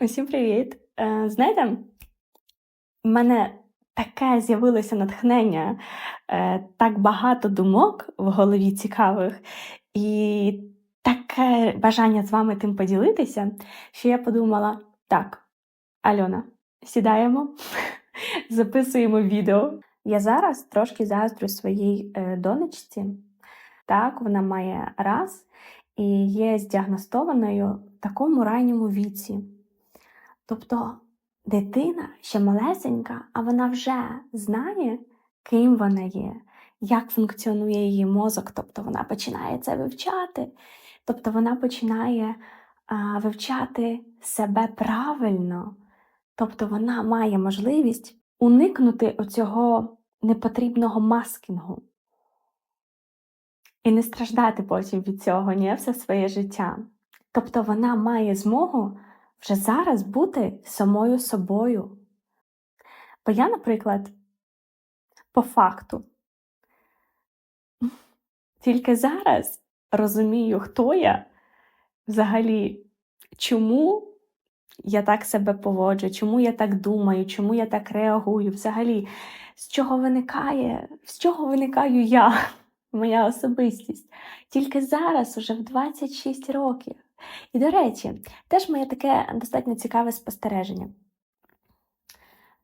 Усім привіт! Е, знаєте, в мене таке з'явилося натхнення, е, так багато думок в голові цікавих, і таке бажання з вами тим поділитися, що я подумала: так, Альона, сідаємо, записуємо відео. Я зараз трошки заздрю своїй е, донечці. Так, вона має раз і є здіагностованою в такому ранньому віці. Тобто дитина ще малесенька, а вона вже знає, ким вона є, як функціонує її мозок, тобто вона починає це вивчати, тобто вона починає а, вивчати себе правильно, тобто вона має можливість уникнути оцього непотрібного маскінгу. І не страждати потім від цього ні, все своє життя. Тобто вона має змогу вже зараз бути самою собою. Бо я, наприклад, по факту, тільки зараз розумію, хто я взагалі, чому я так себе поводжу, чому я так думаю, чому я так реагую, взагалі, з чого виникає, з чого виникаю я, моя особистість. Тільки зараз, уже в 26 років. І, до речі, теж моє таке достатньо цікаве спостереження.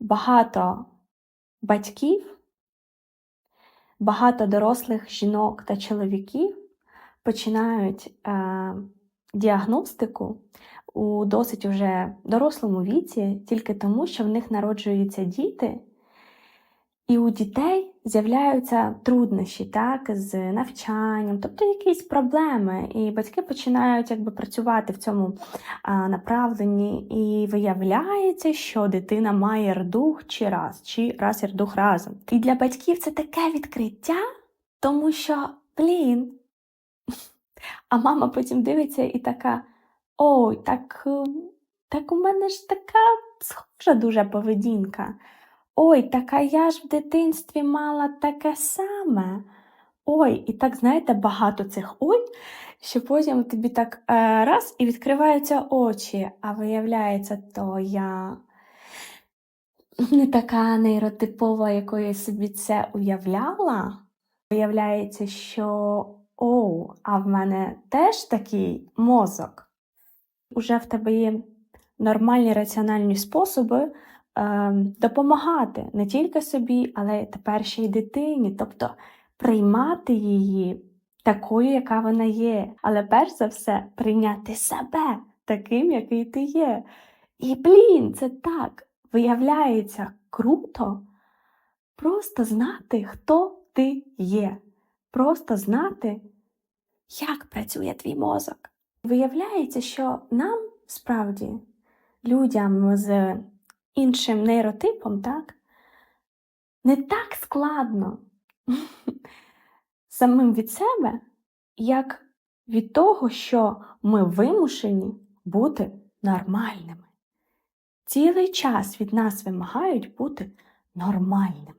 Багато батьків, багато дорослих жінок та чоловіків починають е, діагностику у досить уже дорослому віці, тільки тому, що в них народжуються діти, і у дітей з'являються труднощі так, з навчанням, тобто якісь проблеми. І батьки починають якби, працювати в цьому а, направленні, і виявляється, що дитина має рдух чи раз, чи раз і рдух разом. І для батьків це таке відкриття, тому що, блін. А мама потім дивиться і така: ой, так, так у мене ж така схожа дуже поведінка. Ой, така я ж в дитинстві мала таке саме. Ой, і так, знаєте, багато цих ой, що потім тобі так е, раз і відкриваються очі, а виявляється, то я не така нейротипова, якою я собі це уявляла. Виявляється, що оу, а в мене теж такий мозок. Уже в тебе є нормальні раціональні способи допомагати не тільки собі, але тепер ще й дитині, тобто приймати її такою, яка вона є. Але перш за все прийняти себе таким, який ти є. І, блін, це так виявляється круто. Просто знати, хто ти є. Просто знати, як працює твій мозок. Виявляється, що нам справді, людям з іншим нейротипом, так? Не так складно самим від себе, як від того, що ми вимушені бути нормальними. Цілий час від нас вимагають бути нормальними.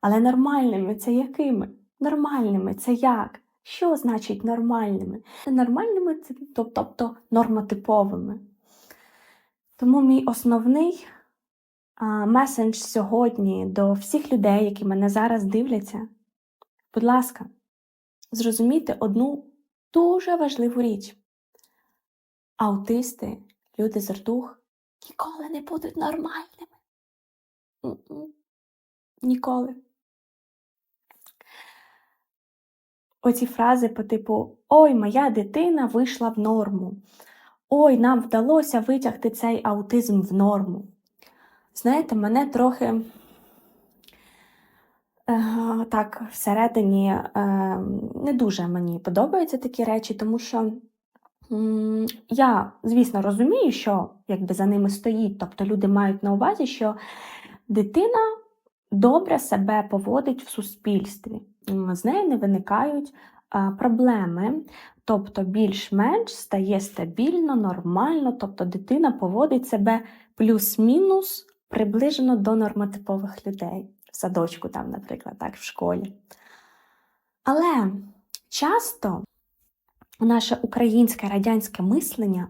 Але нормальними це якими? Нормальними це як? Що значить нормальними? Нормальними це тобто нормотиповими. Тому мій основний месендж сьогодні до всіх людей, які мене зараз дивляться. Будь ласка, зрозумійте одну дуже важливу річ. Аутисти, люди з ртух ніколи не будуть нормальними. Ніколи. Оці фрази по типу Ой, моя дитина вийшла в норму. Ой, нам вдалося витягти цей аутизм в норму. Знаєте, мене трохи е, так всередині е, не дуже мені подобаються такі речі, тому що я, звісно, розумію, що якби за ними стоїть, тобто люди мають на увазі, що дитина добре себе поводить в суспільстві, з нею не виникають е, проблеми. Тобто більш-менш стає стабільно, нормально, тобто дитина поводить себе плюс-мінус приближено до нормотипових людей в садочку, там, наприклад, так, в школі. Але часто наше українське радянське мислення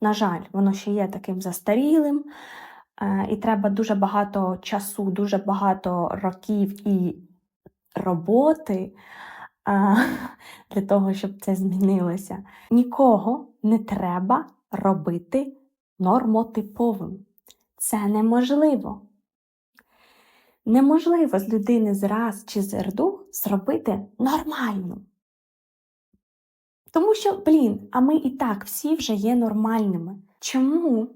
На жаль, воно ще є таким застарілим, е, і треба дуже багато часу, дуже багато років і роботи для того, щоб це змінилося. Нікого не треба робити нормотиповим. Це неможливо. Неможливо з людини зраз чи зерду зробити нормальну. Тому що, блін, а ми і так всі вже є нормальними. Чому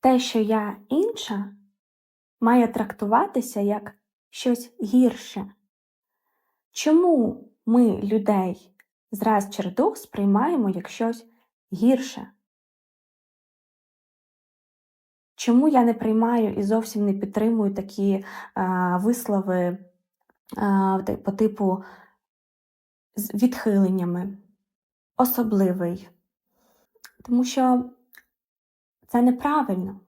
те, що я інша, має трактуватися як щось гірше? Чому ми людей зраз чи дух сприймаємо як щось гірше? Чому я не приймаю і зовсім не підтримую такі а, вислови а, по типу з відхиленнями, особливий? Тому що це неправильно.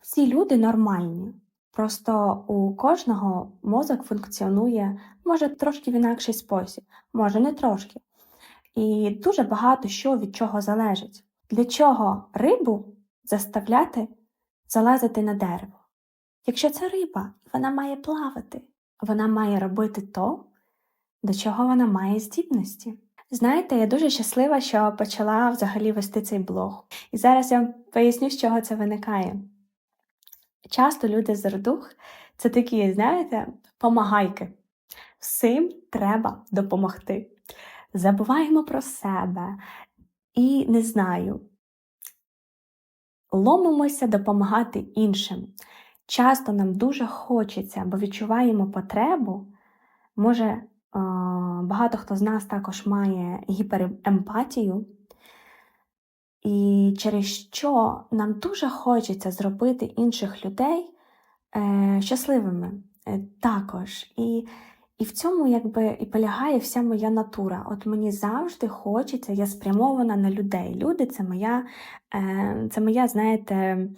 Всі люди нормальні. Просто у кожного мозок функціонує, може, трошки в інакший спосіб, може не трошки. І дуже багато що від чого залежить. Для чого рибу заставляти залазити на дерево? Якщо це риба, вона має плавати, вона має робити то, до чого вона має здібності. Знаєте, я дуже щаслива, що почала взагалі вести цей блог. І зараз я поясню, з чого це виникає. Часто люди з родух це такі, знаєте, помагайки. Всім треба допомогти. Забуваємо про себе і не знаю, ломимося допомагати іншим. Часто нам дуже хочеться, бо відчуваємо потребу. Може, багато хто з нас також має гіперемпатію. І через що нам дуже хочеться зробити інших людей е, щасливими е, також. І і в цьому якби і полягає вся моя натура. От мені завжди хочеться, я спрямована на людей. Люди це моя, е, це моя, знаєте,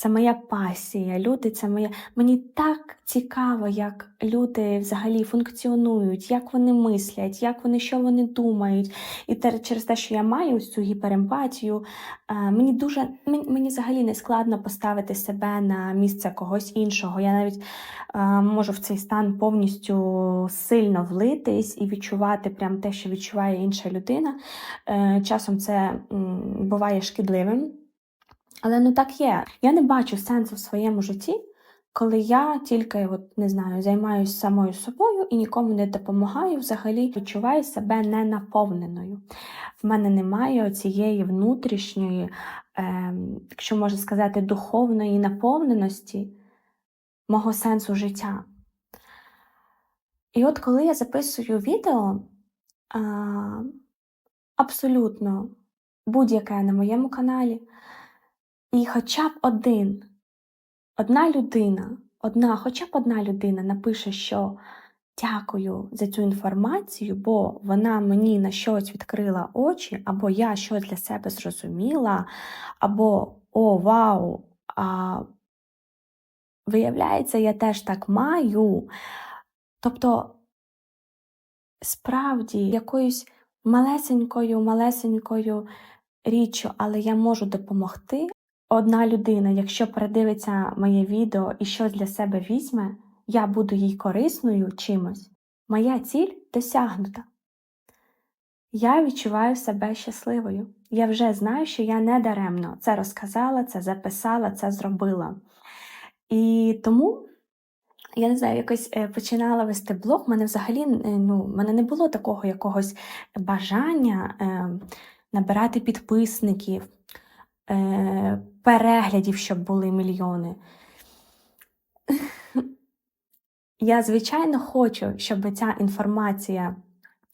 це моя пасія, люди це моя. Мені так цікаво, як люди взагалі функціонують, як вони мислять, як вони що вони думають. І через те, що я маю цю гіперемпатію, е, мені дуже мені, мені взагалі не складно поставити себе на місце когось іншого. Я навіть е, можу в цей стан повністю сильно влитись і відчувати прям те, що відчуває інша людина. Е, часом це буває шкідливим. Але ну так є. Я не бачу сенсу в своєму житті, коли я тільки от, не знаю, займаюся самою собою і нікому не допомагаю, взагалі відчуваю себе ненаповненою. В мене немає цієї внутрішньої, е, якщо можна сказати, духовної наповненості мого сенсу життя. І от коли я записую відео, а, абсолютно будь-яке на моєму каналі. І хоча б один, одна людина, одна, хоча б одна людина напише, що дякую за цю інформацію, бо вона мені на щось відкрила очі, або я щось для себе зрозуміла, або О, вау! а Виявляється, я теж так маю. Тобто, справді, якоюсь малесенькою, малесенькою річчю, але я можу допомогти, Одна людина, якщо передивиться моє відео і щось для себе візьме, я буду їй корисною чимось, моя ціль досягнута. Я відчуваю себе щасливою. Я вже знаю, що я не даремно це розказала, це записала, це зробила. І тому, я не знаю, якось е, починала вести блог, мене взагалі ну, мене не було такого якогось бажання е, набирати підписників. Е, переглядів, щоб були мільйони. Я, звичайно, хочу, щоб ця інформація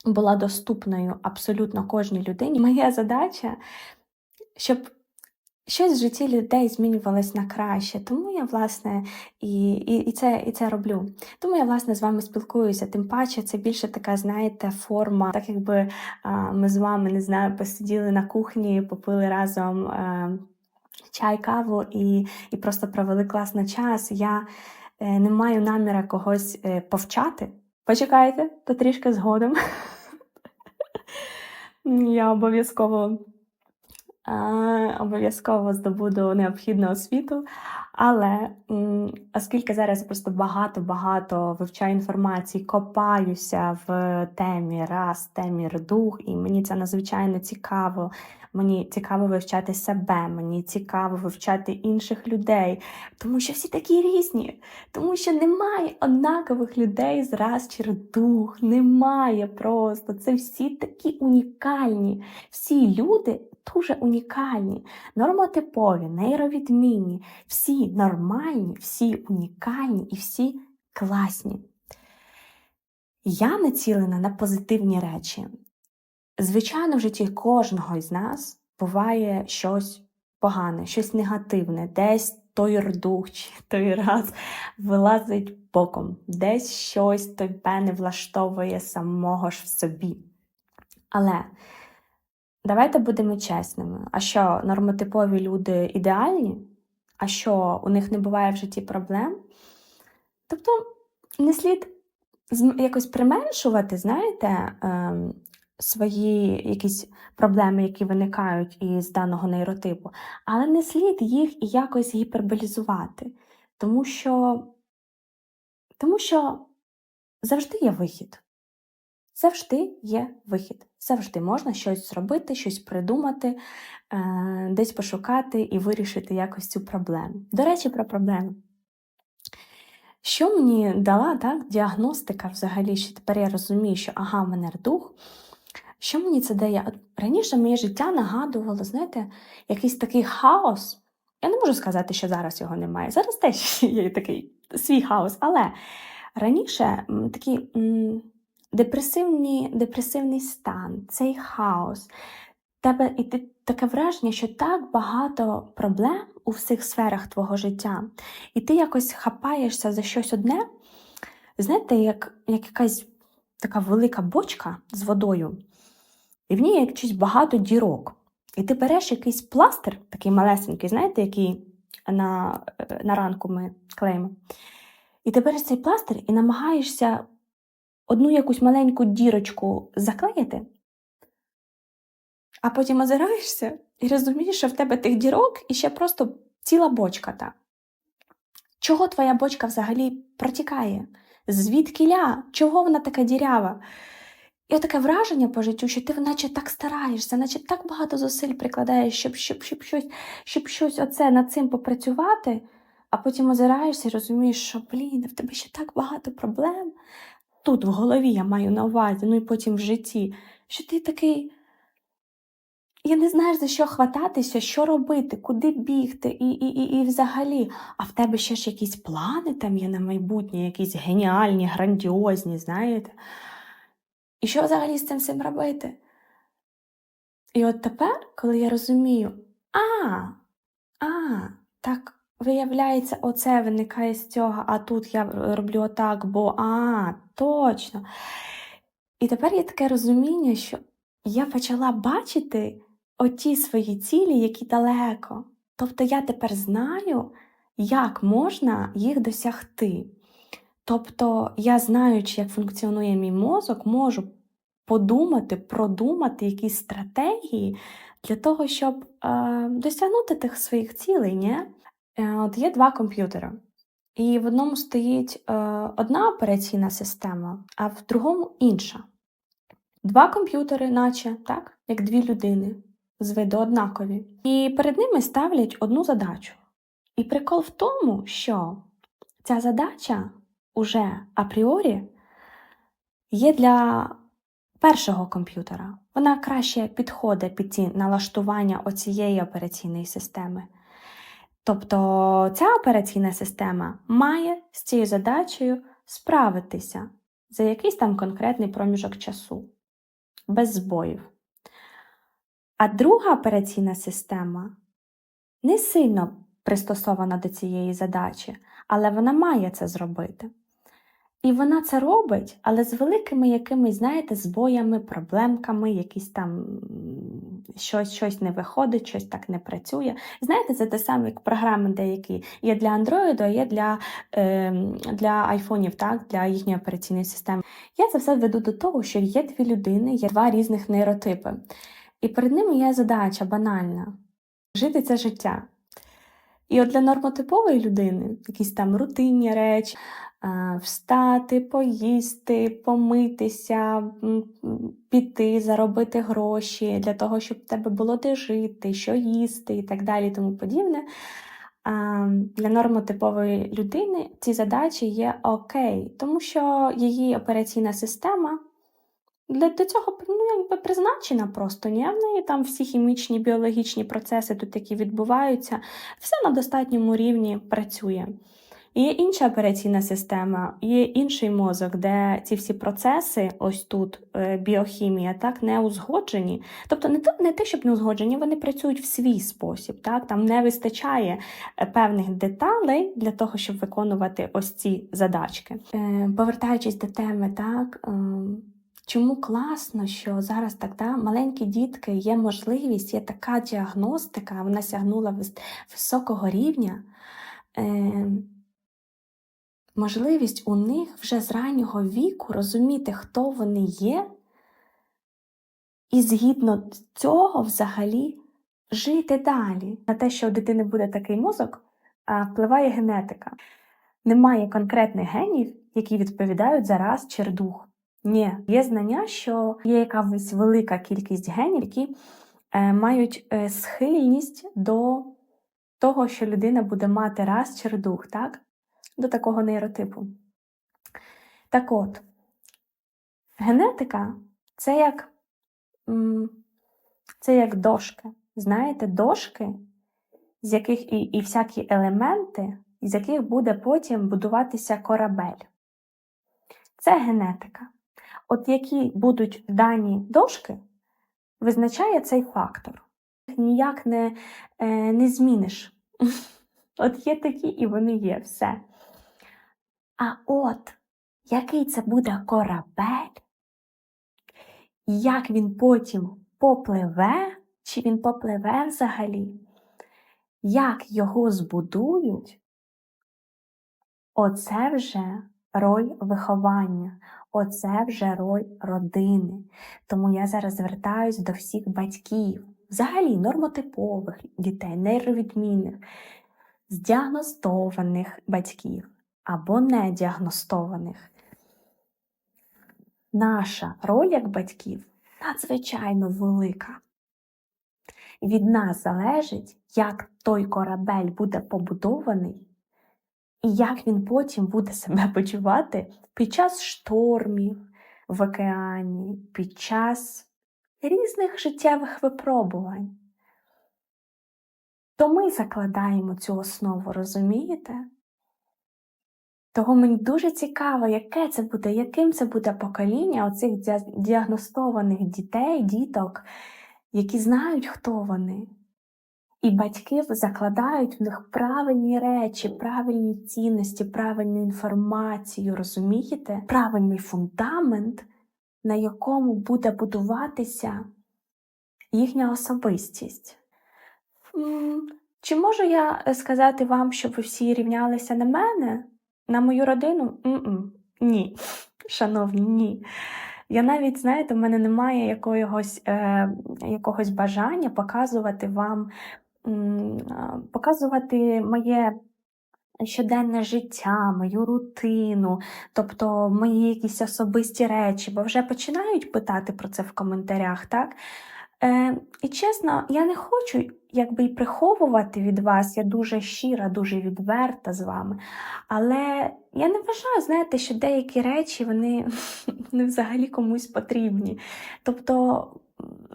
була доступною абсолютно кожній людині. Моя задача, щоб щось в житті людей змінювалось на краще. Тому я, власне, і і, і, це і це роблю. Тому я, власне, з вами спілкуюся. Тим паче, це більше така, знаєте, форма, так якби а, ми з вами не знаю, посиділи на кухні, попили разом. А, чай, каву і і просто провели класний час. Я е, не маю наміра когось е, повчати. Почекайте, то трішки згодом. Я обов'язково е, обов'язково здобуду необхідну освіту. Але оскільки зараз я просто багато-багато вивчаю інформації, копаюся в темі раз, темі дух, і мені це надзвичайно цікаво. Мені цікаво вивчати себе, мені цікаво вивчати інших людей, тому що всі такі різні, тому що немає однакових людей з раз чи дух, немає просто. Це всі такі унікальні. Всі люди дуже унікальні, нормотипові, нейровідмінні, всі нормальні, всі унікальні і всі класні. Я націлена на позитивні речі. Звичайно, в житті кожного із нас буває щось погане, щось негативне, десь той рдух чи той раз вилазить боком, десь щось тебе не влаштовує самого ж в собі. Але давайте будемо чесними. А що нормотипові люди ідеальні? А що у них не буває в житті проблем? Тобто не слід якось применшувати, знаєте, ем, свої якісь проблеми, які виникають із даного нейротипу, але не слід їх якось гіперболізувати, тому що, тому що завжди є вихід. Завжди є вихід. Завжди можна щось зробити, щось придумати, е, десь пошукати і вирішити якось цю проблему. До речі, про проблеми. Що мені дала так, діагностика взагалі, що тепер я розумію, що ага, в мене рдух. Що мені це дає? Раніше моє життя нагадувало, знаєте, якийсь такий хаос. Я не можу сказати, що зараз його немає. Зараз теж є такий свій хаос, але раніше м, депресивний, депресивний стан, цей хаос. Тебе і ти таке враження, що так багато проблем у всіх сферах твого життя, і ти якось хапаєшся за щось одне, знаєте, як, як якась така велика бочка з водою, і в ній якось багато дірок. І ти береш якийсь пластир, такий малесенький, знаєте, який на, е, на ранку ми клеїмо. І ти береш цей пластир і намагаєшся одну якусь маленьку дірочку заклеїти, а потім озираєшся і розумієш, що в тебе тих дірок і ще просто ціла бочка та. Чого твоя бочка взагалі протікає? Звідкіля? Чого вона така дірява? І таке враження по життю, що ти наче так стараєшся, наче так багато зусиль прикладаєш, щоб, щоб, щоб щось, щоб щось оце над цим попрацювати, а потім озираєшся і розумієш, що блін, в тебе ще так багато проблем. Тут в голові я маю на увазі, ну і потім в житті, що ти такий. І не знаєш, за що хвататися, що робити, куди бігти, і, і, і, і взагалі. А в тебе ще ж якісь плани там є на майбутнє, якісь геніальні, грандіозні, знаєте. І що взагалі з цим всім робити? І от тепер, коли я розумію, а, а, так, виявляється, оце виникає з цього, а тут я роблю отак, бо а, точно. І тепер є таке розуміння, що я почала бачити оті свої цілі, які далеко. Тобто я тепер знаю, як можна їх досягти. Тобто, я, знаючи, як функціонує мій мозок, можу подумати, продумати якісь стратегії для того, щоб е, досягнути тих своїх цілей. Ні? Е, от є два комп'ютери. І в одному стоїть е, одна операційна система, а в другому інша. Два комп'ютери, наче так, як дві людини, з виду однакові. І перед ними ставлять одну задачу. І прикол в тому, що ця задача уже апріорі є для першого комп'ютера. Вона краще підходить під ці налаштування оцієї операційної системи. Тобто ця операційна система має з цією задачею справитися за якийсь там конкретний проміжок часу, без збоїв. А друга операційна система не сильно пристосована до цієї задачі, але вона має це зробити. І вона це робить, але з великими якимись, знаєте, збоями, проблемками, якісь там щось, щось не виходить, щось так не працює. Знаєте, це те саме, як програми деякі є для Android, а є для, е, для айфонів, так, для їхньої операційної системи. Я це все веду до того, що є дві людини, є два різних нейротипи. І перед ними є задача банальна жити це життя. І от для нормотипової людини якісь там рутинні речі, встати, поїсти, помитися, піти, заробити гроші для того, щоб в тебе було де жити, що їсти і так далі, тому подібне. Для нормотипової людини ці задачі є окей, тому що її операційна система для, до цього ну, якби призначена просто. Ні? В неї там всі хімічні, біологічні процеси тут які відбуваються, все на достатньому рівні працює. Є інша операційна система, є інший мозок, де ці всі процеси, ось тут е, біохімія, так не узгоджені. Тобто не не те, щоб не узгоджені, вони працюють в свій спосіб. Так? Там не вистачає е, певних деталей для того, щоб виконувати ось ці задачки. Е, Повертаючись до теми, так. Чому класно, що зараз так да, маленькі дітки є можливість, є така діагностика, вона сягнула високого рівня. Е, можливість у них вже з раннього віку розуміти, хто вони є, і згідно цього взагалі жити далі. На те, що у дитини буде такий мозок, впливає генетика. Немає конкретних генів, які відповідають за раз чи дух. Ні, є знання, що є якась велика кількість генів, які е, мають е, схильність до того, що людина буде мати раз чи дух, так? До такого нейротипу. Так от, генетика це як, це як дошки. Знаєте, дошки, з яких і, і всякі елементи, з яких буде потім будуватися корабель. Це генетика. От які будуть дані дошки, визначає цей фактор. Ніяк не, е, не зміниш. От є такі, і вони є, все. А от який це буде корабель, як він потім попливе, чи він попливе взагалі, як його збудують, оце вже роль виховання, оце вже роль родини. Тому я зараз звертаюсь до всіх батьків, взагалі нормотипових дітей, нейровідмінних, здіагностованих батьків або недіагностованих. Наша роль як батьків надзвичайно велика. Від нас залежить, як той корабель буде побудований, і як він потім буде себе почувати під час штормів в океані, під час різних життєвих випробувань. То ми закладаємо цю основу, розумієте? Того мені дуже цікаво, яке це буде, яким це буде покоління оцих діагностованих дітей, діток, які знають, хто вони. І батьки закладають в них правильні речі, правильні цінності, правильну інформацію, розумієте? Правильний фундамент, на якому буде будуватися їхня особистість. Чи можу я е, сказати вам, щоб ви всі рівнялися на мене? На мою родину? М-м. Ні, шановні, ні. Я навіть, знаєте, в мене немає якогось, е, якогось бажання показувати вам, м, показувати моє щоденне життя, мою рутину, тобто мої якісь особисті речі, бо вже починають питати про це в коментарях, так? Е, і чесно, я не хочу якби й приховувати від вас, я дуже щира, дуже відверта з вами. Але я не вважаю, знаєте, що деякі речі вони не взагалі комусь потрібні. Тобто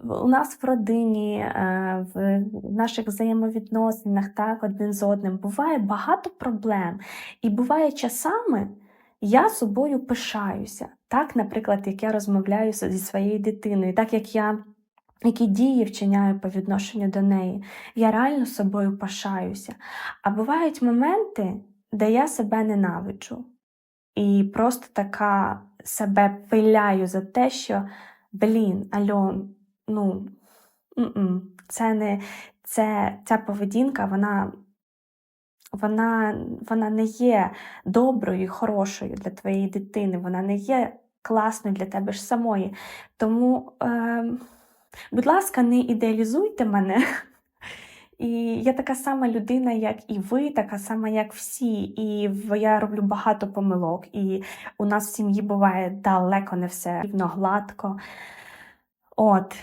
у нас в родині, е, в наших взаємовідносинах так, один з одним буває багато проблем. І буває часами я собою пишаюся. Так, наприклад, як я розмовляю зі своєю дитиною, так як я. Які дії вчиняю по відношенню до неї, я реально собою пишаюся. А бувають моменти, де я себе ненавиджу. І просто така себе пиляю за те, що блін, Альон, ну це не це, ця поведінка, вона, вона, вона не є доброю і хорошою для твоєї дитини, вона не є класною для тебе ж самої. Тому е, Будь ласка, не ідеалізуйте мене. І я така сама людина, як і ви, така сама, як всі. І я роблю багато помилок. І у нас в сім'ї буває далеко не все рівно гладко. От.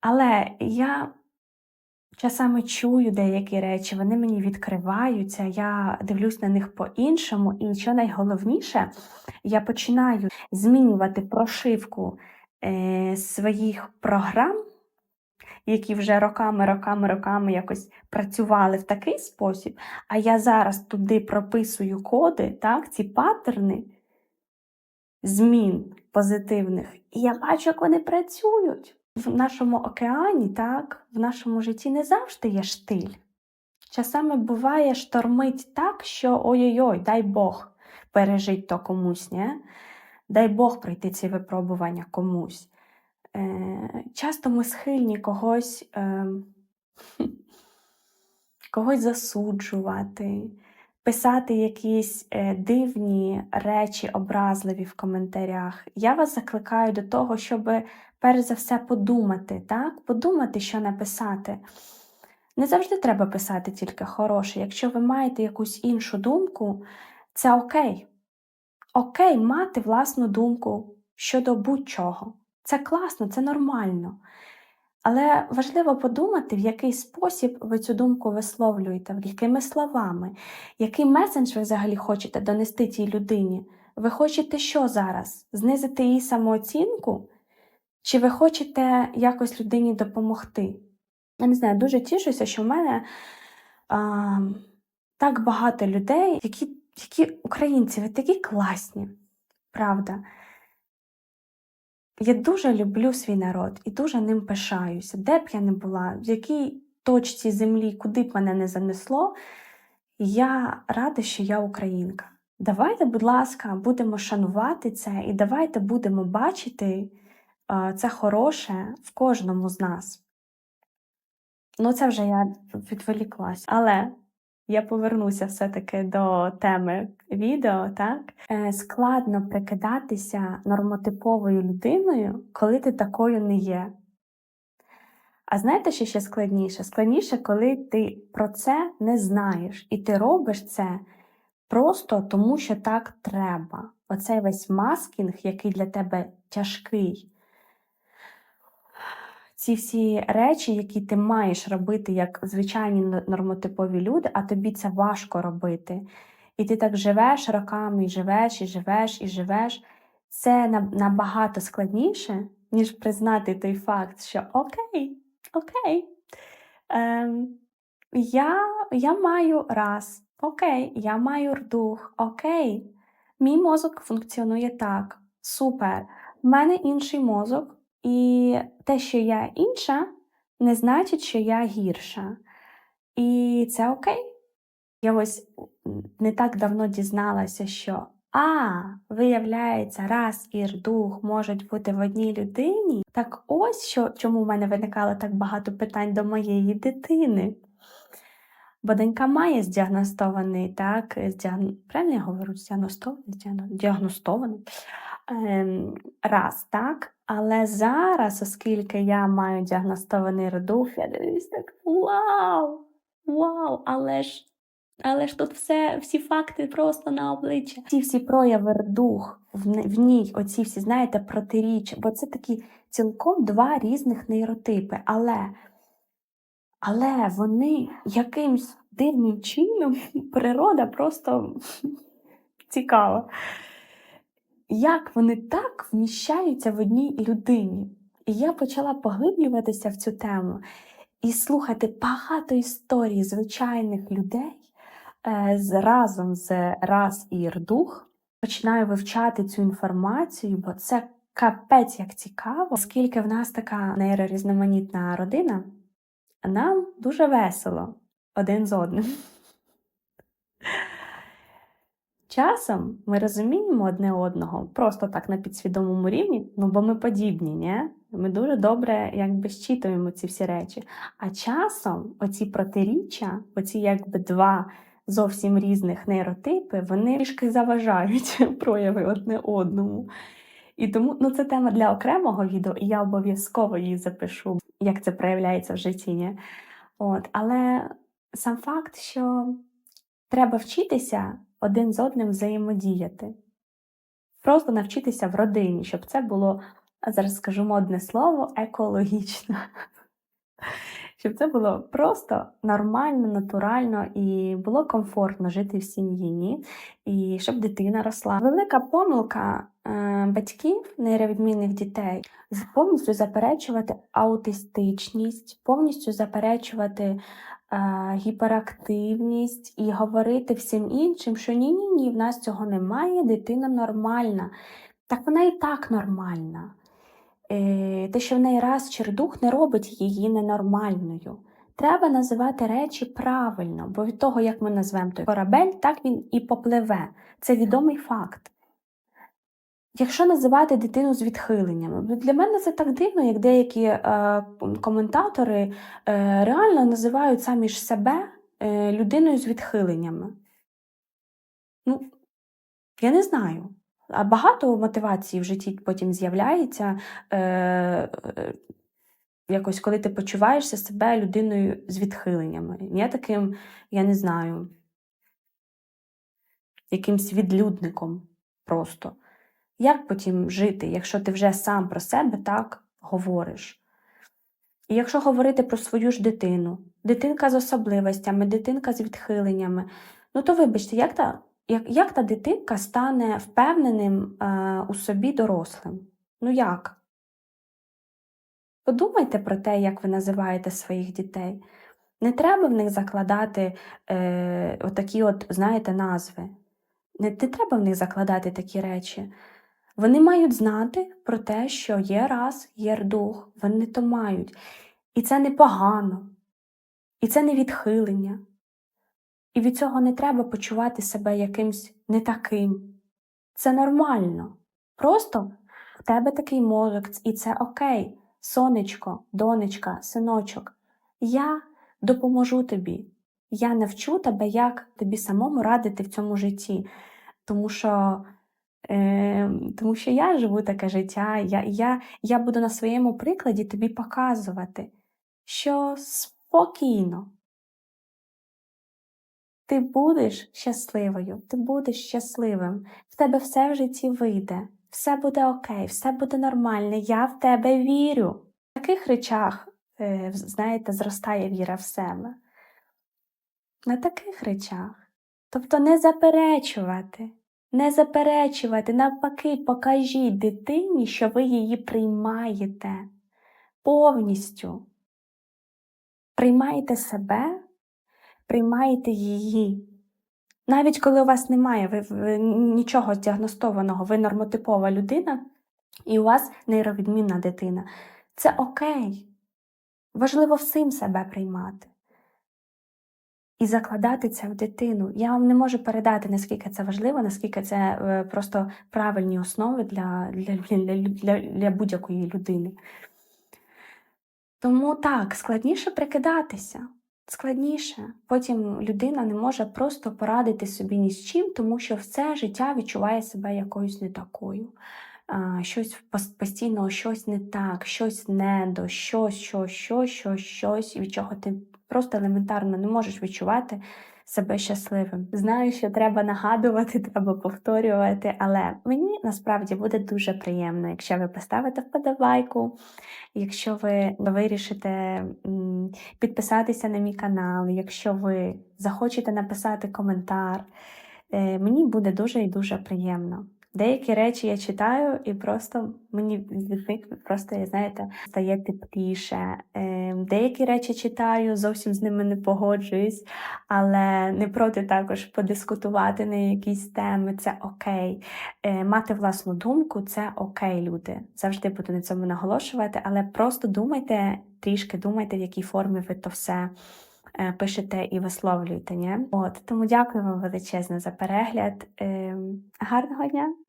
Але я часами чую деякі речі, вони мені відкриваються, я дивлюсь на них по-іншому. І що найголовніше, я починаю змінювати прошивку е, своїх програм, які вже роками, роками, роками якось працювали в такий спосіб, а я зараз туди прописую коди, так, ці паттерни змін позитивних, і я бачу, як вони працюють. В нашому океані, так, в нашому житті не завжди є штиль. Часами буває штормить так, що ой-ой-ой, дай Бог пережить то комусь, не? дай Бог пройти ці випробування комусь. Е, часто ми схильні когось, е, когось засуджувати, писати якісь е, дивні речі, образливі в коментарях. Я вас закликаю до того, щоб перш за все подумати, так? подумати, що написати. Не завжди треба писати тільки хороше. Якщо ви маєте якусь іншу думку, це окей. Окей мати власну думку щодо будь-чого. Це класно, це нормально. Але важливо подумати, в який спосіб ви цю думку висловлюєте, якими словами, який меседж ви взагалі хочете донести тій людині. Ви хочете що зараз? Знизити її самооцінку? Чи ви хочете якось людині допомогти? Я не знаю, дуже тішуся, що в мене а, так багато людей, які, які українці, ви такі класні, правда. Я дуже люблю свій народ і дуже ним пишаюся. Де б я не була, в якій точці землі, куди б мене не занесло, я рада, що я українка. Давайте, будь ласка, будемо шанувати це і давайте будемо бачити це хороше в кожному з нас. Ну, це вже я відволіклась. Але я повернуся все-таки до теми відео, так? Е, складно прикидатися нормотиповою людиною, коли ти такою не є. А знаєте, що ще складніше? Складніше, коли ти про це не знаєш, і ти робиш це просто тому, що так треба. Оцей весь маскінг, який для тебе тяжкий. Ці всі речі, які ти маєш робити як звичайні нормотипові люди, а тобі це важко робити. І ти так живеш роками, і живеш, і живеш, і живеш. Це набагато складніше, ніж признати той факт, що окей, окей. Ем, я, я маю раз, окей, я маю рдух, окей. Мій мозок функціонує так. Супер. У мене інший мозок, і те, що я інша, не значить, що я гірша. І це окей. Я ось не так давно дізналася, що а, виявляється, раз і рдух можуть бути в одній людині. Так ось що, чому в мене виникало так багато питань до моєї дитини. Бо донька має здіагностований, так, здіагн... правильно я говорю, здіагностований, здіагно- діагностований ем, раз, так. Але зараз, оскільки я маю діагностований редух, я дивлюсь так: вау! Вау! Але ж, але ж тут все, всі факти просто на обличчя. Ці всі прояви редух в, в ній, оці всі, знаєте, протиріччя, бо це такі цілком два різних нейротипи. Але, але вони якимсь дивним чином природа просто цікава як вони так вміщаються в одній людині. І я почала поглиблюватися в цю тему і слухати багато історій звичайних людей е, разом з раз і рдух. Починаю вивчати цю інформацію, бо це капець як цікаво, оскільки в нас така нейрорізноманітна родина, нам дуже весело один з одним. Часом ми розуміємо одне одного просто так на підсвідомому рівні, ну бо ми подібні, ні? Ми дуже добре якби щитуємо ці всі речі. А часом оці протиріччя, оці якби два зовсім різних нейротипи, вони трішки заважають прояви одне одному. І тому ну, це тема для окремого відео, і я обов'язково її запишу. як це проявляється в житті. Ні? От. Але сам факт, що треба вчитися один з одним взаємодіяти. Просто навчитися в родині, щоб це було, зараз скажу модне слово, екологічно. Щоб це було просто нормально, натурально і було комфортно жити в сім'ї, і щоб дитина росла. Велика помилка батьків нейровідмінних дітей повністю заперечувати аутистичність, повністю заперечувати е, гіперактивність і говорити всім іншим, що ні, ні, ні, в нас цього немає, дитина нормальна. Так вона і так нормальна. Е, те, що в неї раз чердух, не робить її ненормальною. Треба називати речі правильно, бо від того, як ми назвемо той корабель, так він і попливе. Це відомий факт. Якщо називати дитину з відхиленнями, для мене це так дивно, як деякі е, коментатори е, реально називають самі ж себе е, людиною з відхиленнями. Ну, я не знаю. А багато мотивації в житті потім з'являється. Е, е, якось, коли ти почуваєшся себе людиною з відхиленнями. Не таким, я не знаю, якимсь відлюдником просто. Як потім жити, якщо ти вже сам про себе так говориш? І якщо говорити про свою ж дитину, дитинка з особливостями, дитинка з відхиленнями, ну то вибачте, як та, як, як та дитинка стане впевненим е, у собі дорослим? Ну як? Подумайте про те, як ви називаєте своїх дітей. Не треба в них закладати е, отакі от, знаєте, назви. Не, не треба в них закладати такі речі. Вони мають знати про те, що є раз, є дух, вони то мають. І це не погано, і це не відхилення. І від цього не треба почувати себе якимсь не таким. Це нормально. Просто в тебе такий мозок, і це окей. Сонечко, донечка, синочок, я допоможу тобі. Я навчу тебе, як тобі самому радити в цьому житті. Тому що, е, тому що я живу таке життя, я, я, я буду на своєму прикладі тобі показувати, що спокійно. Ти будеш щасливою, ти будеш щасливим, в тебе все в житті вийде, все буде окей, все буде нормально, я в тебе вірю. В таких речах, е, знаєте, зростає віра в себе. На таких речах. Тобто не заперечувати, не заперечувати, навпаки, покажіть дитині, що ви її приймаєте повністю. Приймаєте себе, приймаєте її. Навіть коли у вас немає ви, ви, нічого діагностованого, ви нормотипова людина, і у вас нейровідмінна дитина. Це окей. Важливо всім себе приймати. І закладати це в дитину. Я вам не можу передати, наскільки це важливо, наскільки це е, просто правильні основи для, для, для, для, для будь-якої людини. Тому так, складніше прикидатися. Складніше. Потім людина не може просто порадити собі ні з чим, тому що все життя відчуває себе якоюсь не такою. Щось пос- постійно щось не так, щось недо, щось, щось, щось, щось, щось, від чого ти просто елементарно не можеш відчувати себе щасливим. Знаю, що треба нагадувати, треба повторювати, але мені насправді буде дуже приємно, якщо ви поставите вподобайку, якщо ви вирішите підписатися на мій канал, якщо ви захочете написати коментар. Е, Мені буде дуже і дуже приємно. Деякі речі я читаю, і просто мені від них просто, знаєте, стає тепліше. Е, Деякі речі читаю, зовсім з ними не погоджуюсь, але не проти також подискутувати на якісь теми. Це окей. Е, Мати власну думку це окей, люди. Завжди буду на цьому наголошувати, але просто думайте трішки, думайте, в якій формі ви то все е, пишете і висловлюєте. Ні? От, тому дякую вам величезно за перегляд. Ем, Гарного дня!